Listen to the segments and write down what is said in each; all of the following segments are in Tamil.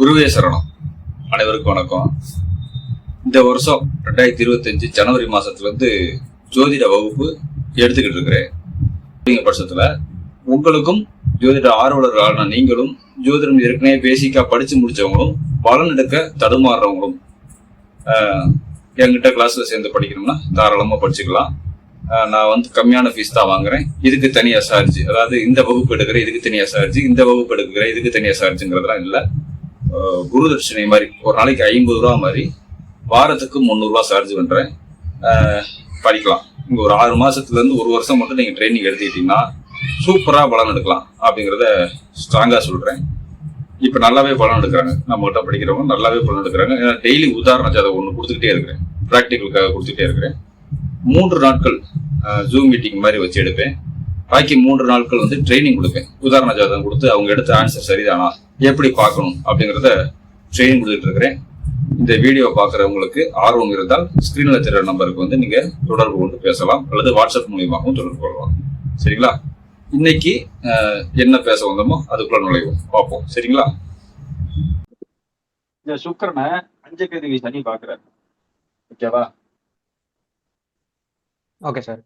குருவே சரணம். அனைவருக்கும் வணக்கம். இந்த வருஷம் ரெண்டாயிரத்தி இருபத்தஞ்சு ஜனவரி மாசத்துல இருந்து ஜோதிட வகுப்பு எடுத்துக்கிட்டு இருக்கிறேன். அப்படிங்கிற பட்சத்துல உங்களுக்கும் ஜோதிட ஆர்வலர்களான நீங்களும் ஜோதிடம் ஏற்கனவே பேசிக்கா படிச்சு முடிச்சவங்களும் பலன் எடுக்க தடுமாறுறவங்களும் என்கிட்ட கிளாஸ்ல சேர்ந்து படிக்கணும்னா தாராளமாக படிச்சுக்கலாம். நான் வந்து கம்மியான ஃபீஸ் தான் வாங்குறேன். இதுக்கு தனியாக சார்ஜ் அதாவது இந்த வகுப்பு எடுக்கிறேன் இதுக்கு தனியாக சார்ஜ் இந்த வகுப்பு எடுக்கிறேன் இதுக்கு தனியாக சார்ஜுங்கிறதுலாம் இல்லை. குருதட்சிணை மாதிரி ஒரு நாளைக்கு ஐம்பது ரூபா மாதிரி வாரத்துக்கு முந்நூறுரூவா சார்ஜ் பண்ணுறேன் படிக்கலாம். இங்கே ஒரு ஆறு மாதத்துலேருந்து ஒரு வருஷம் மட்டும் நீங்கள் ட்ரைனிங் எடுத்துக்கிட்டீங்கன்னா சூப்பராக பலன் எடுக்கலாம் அப்படிங்கிறத ஸ்ட்ராங்காக சொல்கிறேன் இப்போ நல்லாவே பலன் எடுக்கிறாங்க. நம்மகிட்ட படிக்கிறவங்க நல்லாவே பலன் எடுக்கிறாங்க. ஏன்னா டெய்லி உதாரண ஜாதகம் ஒன்று கொடுத்துக்கிட்டே இருக்கிறேன். ப்ராக்டிக்கலுக்காக கொடுத்துட்டே இருக்கிறேன். மூன்று நாட்கள் ஜூம் மீட்டிங் மாதிரி வச்சு எடுப்பேன். பாக்கி மூன்று நாட்கள் வந்து ட்ரைனிங் கொடுப்பேன். உதாரண ஜாதகம் கொடுத்து அவங்க எடுத்த ஆன்சர் சரிதானா? எப்படி பார்க்கணும் அப்படிங்கிறத ட்ரைனிங் கொடுத்துட்டு இருக்கிறேன். இந்த வீடியோ பார்க்குறவங்களுக்கு ஆர்வம் இருந்தால் ஸ்க்ரீனில் தெரிகிற நம்பருக்கு வந்து நீங்க தொடர்பு கொண்டு பேசலாம். அல்லது வாட்ஸ்அப் மூலியமாகவும் தொடர்பு கொள்ளலாம். சரிங்களா? இன்னைக்கு என்ன பேச வந்தோமோ அதுக்குள்ள நுழைவோம். பார்ப்போம். சரிங்களா? இந்த சுக்கிரனை அஞ்சு கதிவி சனி பாக்குறாரு ஓகேவா? Okay sir.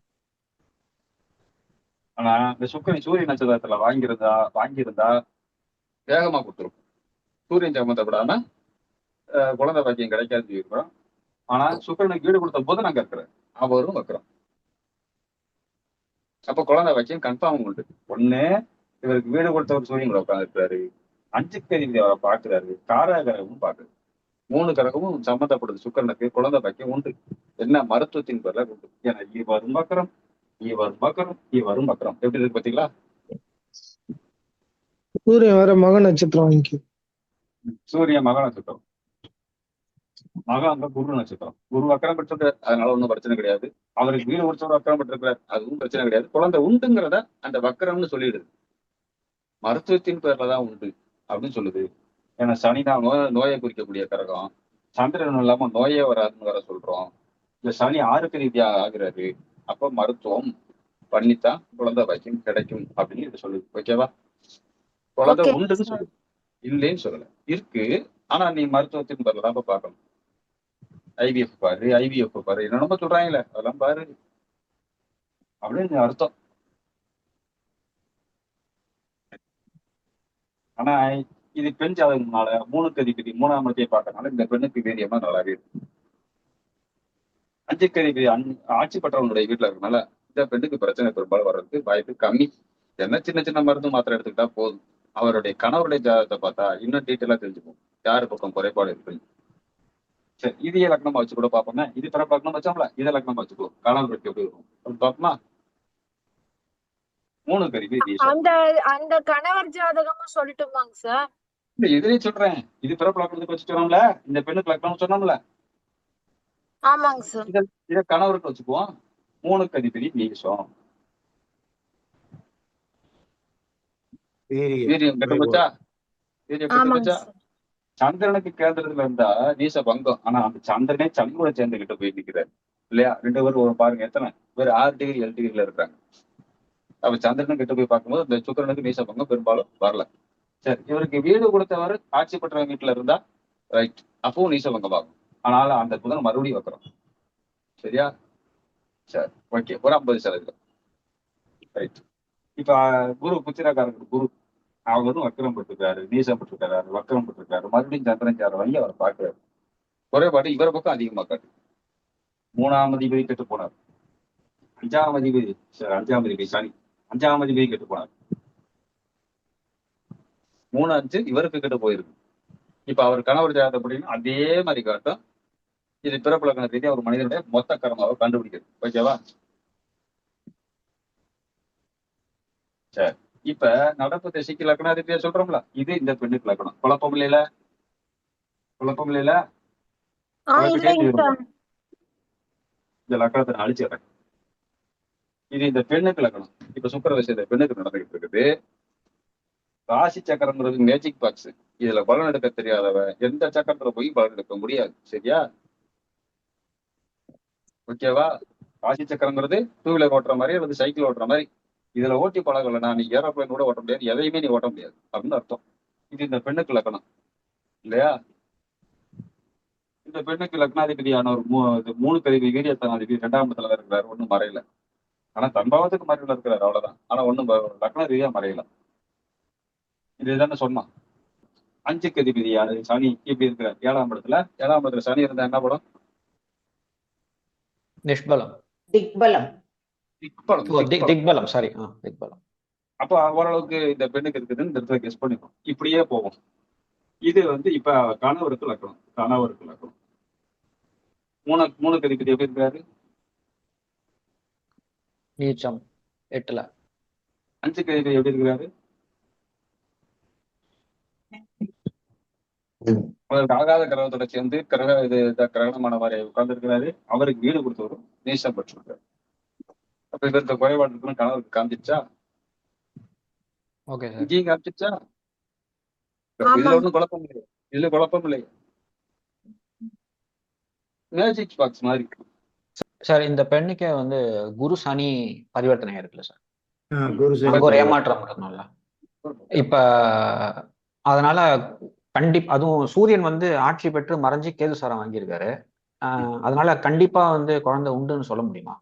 ஆனா இந்த சுக்கிரன் சூரிய நட்சத்திரத்துல வாங்கியிருந்தா வாங்கியிருந்தா வேகமா கொடுத்துரும். சூரியன் சம்மந்தப்படாம குழந்தை பாக்கியம் கிடைக்காது இருக்கிறோம் ஆனா சுக்கரனுக்கு வீடு கொடுத்த போது நாங்க இருக்கிறேன் அவரும் வைக்கிறோம். அப்ப குழந்தை பாக்கியம் கன்ஃபார்ம் உண்டு. ஒண்ணு இவருக்கு வீடு கொடுத்தவர் சூரியன் கூட உட்காந்துருக்காரு அஞ்சு கதிபதி அவரை பாக்குறாரு காராகரமும் பாக்குறாரு மூணு கிரகமும் சம்மந்தப்படுது சுக்கரனுக்கு. குழந்தை பாக்கியம் உண்டு. என்ன மருத்துவத்தின் பேர்ல உண்டு. ஏன்னா இவரும் பக்கரம் இவரும் பக்கரம் இவரும் பக்கரம் எப்படி இருக்கு பாத்தீங்களா? சூரியன் வேற மக நட்சத்திரம் வாங்கி சூரிய மக நட்சத்திரம். மகா அங்க குரு நட்சத்திரம். குரு அக்கறம் பெற்றது அதனால ஒண்ணும் பிரச்சனை கிடையாது. அவருக்கு வீடு முடிச்சவர் அக்கறம் பெற்றிருக்கிறார் அதுவும் பிரச்சனை கிடையாது. குழந்தை உண்டுங்கிறத அந்த வக்கரம்னு சொல்லிடுது. மருத்துவத்தின் பேர்ல தான் உண்டு அப்படின்னு சொல்லுது. ஏன்னா சனி தான் நோய் நோயை குறிக்கக்கூடிய கரகம். சந்திரன் இல்லாம நோயே வராதுன்னு வேற சொல்றோம். இந்த சனி ஆரோக்கிய ரீதியா ஆகுறாரு. அப்ப மருத்துவம் பண்ணித்தான் குழந்தை வைக்கும் கிடைக்கும் அப்படின்னு இது சொல்லுது. ஓகேவா? குழந்தை உண்டுன்னு. சொல்லுது இல்லைன்னு சொல்லல. இருக்கு. ஆனா நீ மருத்துவத்தின் பேர்ல தான் பார்க்கணும். ஐவிஎஃப் பாரு ஐவிஎஃப் பாரு. என்னென்னமோ சொல்றாங்களே அதெல்லாம் பாரு. அப்படின்னு அர்த்தம். ஆனா இது பெண் ஜாதகம்னால மூணுக்கு அதிபதி மூணாம் இடத்தையே பார்க்கறதுனால இந்த பெண்ணுக்கு வீரியமா நல்லாவே இருக்கு. அஞ்சுக்கு அதிபதி அன்- ஆட்சி பெற்றவங்களுடைய வீட்டுல இருக்கனால இந்த பெண்ணுக்கு பிரச்சனை பெரும்பாலும் வர்றதுக்கு வாய்ப்பு கம்மி. என்ன சின்ன சின்ன மருந்து மாத்திரை எடுத்துக்கிட்டா போதும். அவருடைய கணவருடைய ஜாதகத்தை பார்த்தா இன்னும் டீட்டெயிலா தெரிஞ்சுப்போம். யாரு பக்கம் குறைபாடு இருக்கு? சரி இதையே லக்னமா வச்சு கூட பார்ப்போமே இது பிற லக்னம் வச்சோம்ல இதை லக்னமா வச்சுக்கோ கணவருக்கு எப்படி இருக்கும்? பார்ப்போமா? மூணு கருவி அந்த அந்த கணவர் ஜாதகமும் சொல்லட்டுமாங்க சார் இல்ல இதுலயும் சொல்றேன். இது பிறப்பு லக்னத்துக்கு வச்சு சொன்னோம்ல இந்த பெண்ணுக்கு லக்னம் சொன்னோம்ல. ஆமாங்க சார் இத கணவருக்கு வச்சுக்குவோம். மூணுக்கு அதிபதி வீசம் வீரியம் வீரியம் சந்திரனுக்கு கேந்திரத்துல இருந்தா நீச பங்கம். ஆனா அந்த சந்திரனே சனி கூட சேர்ந்துகிட்டு போய் நிக்கிறாரு இல்லையா? ரெண்டு பேரும் ஒரு பாருங்க எத்தனை? வேற ஆறு டிகிரி ஏழு டிகிரில இருக்காங்க. அப்ப சந்திரனும் கிட்ட போய் பார்க்கும்போது இந்த சுக்கிரனுக்கு நீச பங்கம் பெரும்பாலும் வரல. சரி இவருக்கு வீடு கொடுத்தவர் ஆட்சி பெற்றவங்க வீட்டுல இருந்தா ரைட் அப்பவும் நீச பங்கம் ஆகும். ஆனாலும் அந்த புதன் மறுபடியும் வைக்கிறோம் சரியா? சரி ஓகே ஒரு ஐம்பது சதவீதம். ரைட் இப்ப குரு குச்சிரக்காரங்க குரு. அவரும் வக்கரம் பட்டிருக்காரு நீசம் பட்டிருக்காரு வக்கரம் பட்டிருக்காரு மறுபடியும் சந்திரன் சார வாங்கி அவர் பார்க்கிறாரு. குறைபாடு இவர பக்கம் அதிகமா காட்டு. மூணாம் அதிபதி கெட்டு போனார். அஞ்சாம் அதிபதி அஞ்சாம் அதிபதி சனி அஞ்சாம் அதிபதி கெட்டு போனார். மூணு அஞ்சு இவருக்கு கெட்டு போயிருக்கு. இப்ப அவர் கணவர் ஜாதகத்தை படிக்கணும் அதே மாதிரி காட்டும். இது பிறப்புலக்கண ரீதியா ஒரு மனிதனுடைய மொத்த கர்மாவை கண்டுபிடிக்கிறது. ஓகேவா? சரி. இப்ப நடப்பு திசைக்கு லக்கணம் ரீதியா சொல்றோம்ல இது இந்த பெண்ணுக்கு லக்கணம் குழப்பம் இல்லையில குழப்பம் இல்லையில இந்த லக்கணத்தை நான் அழிச்சிடுறேன். இது இந்த பெண்ணுக்கு லக்கணம் இப்ப சுக்கர விஷயத்த பெண்ணுக்கு நடந்துகிட்டு இருக்குது. ராசி சக்கரங்கிறது மேஜிக் பாக்ஸ் இதுல பலன் எடுக்க தெரியாதவ எந்த சக்கரத்துல போய் பலன் எடுக்க முடியாது. சரியா? ஓகேவா ராசி சக்கரங்கிறது டூ வீலர் ஓட்டுற மாதிரி அல்லது சைக்கிள் ஓட்டுற மாதிரி. இதுல ஓட்டி பழகலைன்னா நீ ஏரோப்ளைன் கூட ஓட்ட முடியாது. எதையுமே நீ ஓட்ட முடியாது. அப்படின்னு அர்த்தம். இது இந்த பெண்ணுக்கு லக்கணம். இல்லையா? இந்த பெண்ணுக்கு லக்னாதிபதியான ஒரு மூ மூணு கதிபதி வீரியத்தனாதிபதி ரெண்டாம் இடத்துல இருக்கிறார். ஒண்ணும் மறையல. ஆனா தன்பாவத்துக்கு மறைவில் இருக்கிறார். அவ்வளவுதான். ஆனா ஒண்ணும் ப- லக்ன ரீதியா மறையல. இதுதானே சொன்னான். அஞ்சு கதிபதியான சனி. இப்படி இருக்கிறார். ஏழாம் இடத்துல. ஏழாம் இடத்துல சனி இருந்தா என்ன படம் நிஷ்பலம். திக்பலம். திக்பலம், சாரி திக்பலம். அப்ப ஓரளவுக்கு இந்த பெண்ணுக்கு இருக்குதுன்னு இந்த இடத்துல கெஸ் பண்ணிக்கும் இப்படியே போகும். இது வந்து இப்ப கணவருக்கு லக்கணம் கணவருக்கு லக்கணம் மூணு மூணு கதிபதி எப்படி இருக்காரு? நீச்சம் எட்டுல. அஞ்சு கதிபதி எப்படி இருக்கிறாரு? ஆகாத கிரகத்தோட சேர்ந்து கிரக இது கிரகணமான மாதிரி உட்கார்ந்து இருக்கிறாரு அவருக்கு வீடு கொடுத்தவரும் நேசம் பெற்றிருக்காரு. அப்ப இதற்கு குறைபாடு கணவருக்கு காமிச்சிச்சா ஓகே சார் இங்கேயும் காமிச்சிச்சா. இதுல ஒண்ணும் குழப்பம் இல்லை இதுல குழப்பம் இல்லை மேஜிக் பாக்ஸ் மாதிரி. சார் இந்த பெண்ணுக்கு வந்து குரு சனி பரிவர்த்தனை இருக்குல்ல சார் ஒரு ஏமாற்றம் இருக்கணும்ல. இப்ப அதனால கண்டிப்பா அதுவும் சூரியன் வந்து ஆட்சி பெற்று மறைஞ்சு கேது சாரம் வாங்கியிருக்காரு. ஆஹ் அதனால கண்டிப்பா வந்து குழந்தை உண்டுன்னு சொல்ல முடியுமா?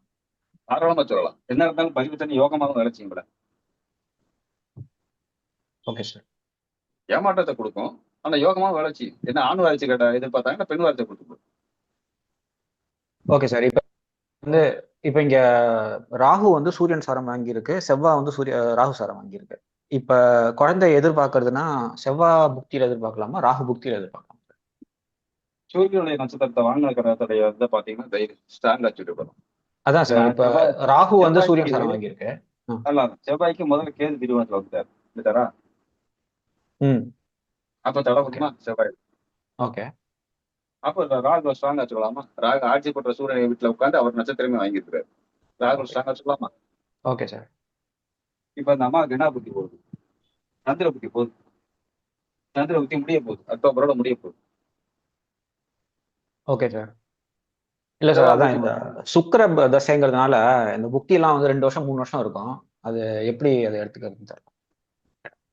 தாராளமா சொல்லலாம். என்ன இருந்தாலும் பரிவர்த்தனை யோகமாகவும் வேலை செய்யும் கூட ஓகே சார் ஏமாற்றத்தை கொடுக்கும். ஆனா யோகமா வேலை செய்யும். என்ன ஆண் வளர்ச்சி கேட்ட எதிர்பார்த்தாங்கன்னா பெண் வளர்ச்சி கொடுத்துரும் ஓகே சார் இப்ப வந்து இப்ப இங்க ராகு வந்து சூரியன் சாரம் வாங்கியிருக்கு. செவ்வாய் வந்து சூரிய ராகு சாரம் வாங்கியிருக்கு. இப்ப குழந்தை எதிர்பார்க்கறதுன்னா செவ்வாய் புக்தியில எதிர்பார்க்கலாமா? ராகு புக்தியில எதிர்பார்க்கலாமா? சூரியனுடைய நட்சத்திரத்தை வாங்கின கிரகத்துடைய இதை பாத்தீங்கன்னா ஸ்ட்ராங்கா வரும் அதான் சார் இப்ப ராகு வந்து சூரியன் சாரம் வாங்கியிருக்கு. செவ்வாய்க்கு முதல்ல கேது திருவாரூர் வந்துட்டார் வந்துட்டாரா ம். அப்ப தடை கொடுக்குமா செவ்வாய். ஓகே. அப்ப ராகு ஸ்ட்ராங்கா வச்சுக்கலாமா? ராகு ஆட்சி பெற்ற சூரியன் வீட்டுல உட்கார்ந்து அவர் நட்சத்திரமே வாங்கியிருக்காரு ராகு ஸ்ட்ராங்கா வச்சுக்கலாமா? Okay sir. இப்ப அந்த அம்மா கனா புத்தி போகுது. சந்திர புத்தி போகுது. சந்திர புத்தி முடிய போகுது. அக்டோபரோட முடிய போகுது. Okay sir. இல்ல சார் அதான் இந்த சுக்கிர தசைங்கிறதுனால இந்த புக்தி எல்லாம் வந்து ரெண்டு வருஷம் மூணு வருஷம் இருக்கும். அது எப்படி அதை எடுத்துக்கிறது தெரியல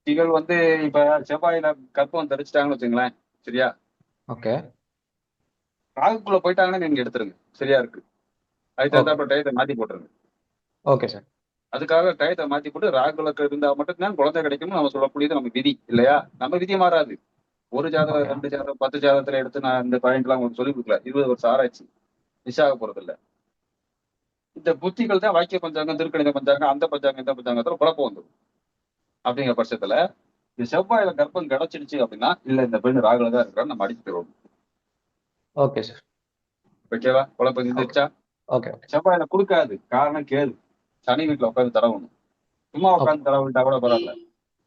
இவள் வந்து இப்ப செவ்வாயில கற்பம் தரிச்சிட்டாங்கன்னு வச்சுங்களேன் சரியா? ஓகே. ராகுக்குள்ள போயிட்டாங்கன்னா நீங்க எடுத்துருங்க சரியா இருக்கு. அதுக்கு தகுந்தாப்புல டயத்தை மாத்தி போட்டுருங்க. ஓகே சார் அதுக்காக டயத்தை மாத்தி போட்டு ராகுல இருந்தா மட்டும்தான் குழந்தை கிடைக்கும்னு நம்ம சொல்லக்கூடியது நம்ம விதி இல்லையா? நம்ம விதி மாறாது. ஒரு ஜாதகம். ரெண்டு ஜாதகம் பத்து ஜாதகத்துல எடுத்து நான் இந்த பாயிண்ட் எல்லாம் உங்களுக்கு சொல்லி கொடுக்கல. இருபது வருஷம் ஆராய்ச்சி. மிஸ் ஆக போறது இல்ல இந்த புத்திகள் தான் வாக்கிய பஞ்சாங்கம் திருக்கணித பஞ்சாங்கம் அந்த பஞ்சாங்கம் இந்த பஞ்சாங்கத்துல குழப்பம் வந்துடும். அப்படிங்கிற பட்சத்துல இந்த செவ்வாயில கர்ப்பம் கிடைச்சிடுச்சு அப்படின்னா இல்ல இந்த பெண் ராகுல தான் இருக்கிறான்னு நம்ம அடிச்சு தருவோம் ஓகே சார். ஓகேவா குழப்பம் இருந்துச்சா ஓகே செவ்வாயில கொடுக்காது. காரணம் கேது சனி வீட்டுல உட்காந்து தடவணும். சும்மா உட்காந்து தடவிட்டா கூட பரவாயில்ல.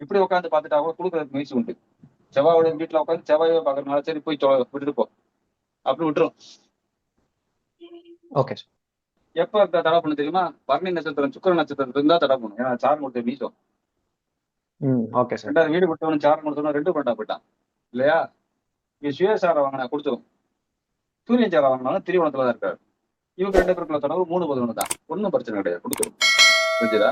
இப்படி உட்காந்து பார்த்துட்டா கூட கொடுக்கறதுக்கு முயற்சி உண்டு. செவ்வாயோட வீட்டுல உட்காந்து செவ்வாயை பாக்குறதுனால சரி போய் விட்டுட்டு போ. அப்படி விட்டுரும். ஓகே சார் எப்ப இந்த தடை பண்ணு தெரியுமா? பரணி நட்சத்திரம் சுக்கிர நட்சத்திரம் இருந்தா தடை பண்ணும். ஏன்னா சாரம் கொடுத்த மீசம் ம் ஓகே சார் ரெண்டாவது வீடு கொடுத்தவனும் சாரம் கொடுத்தவனும் ரெண்டு பண்ணா போயிட்டான் இல்லையா? இங்க சுயசாரம் வாங்கினா கொடுத்துரும். சூரியன் சாரம் வாங்கினாலும் திரிவனத்துல தான் இருக்காரு. இவங்க ரெண்டு பேருக்குள்ள தொடர்பு மூணு பதினொன்று தான். ஒன்றும் பிரச்சனை கிடையாது. கொடுத்துரும். புரிஞ்சுதா?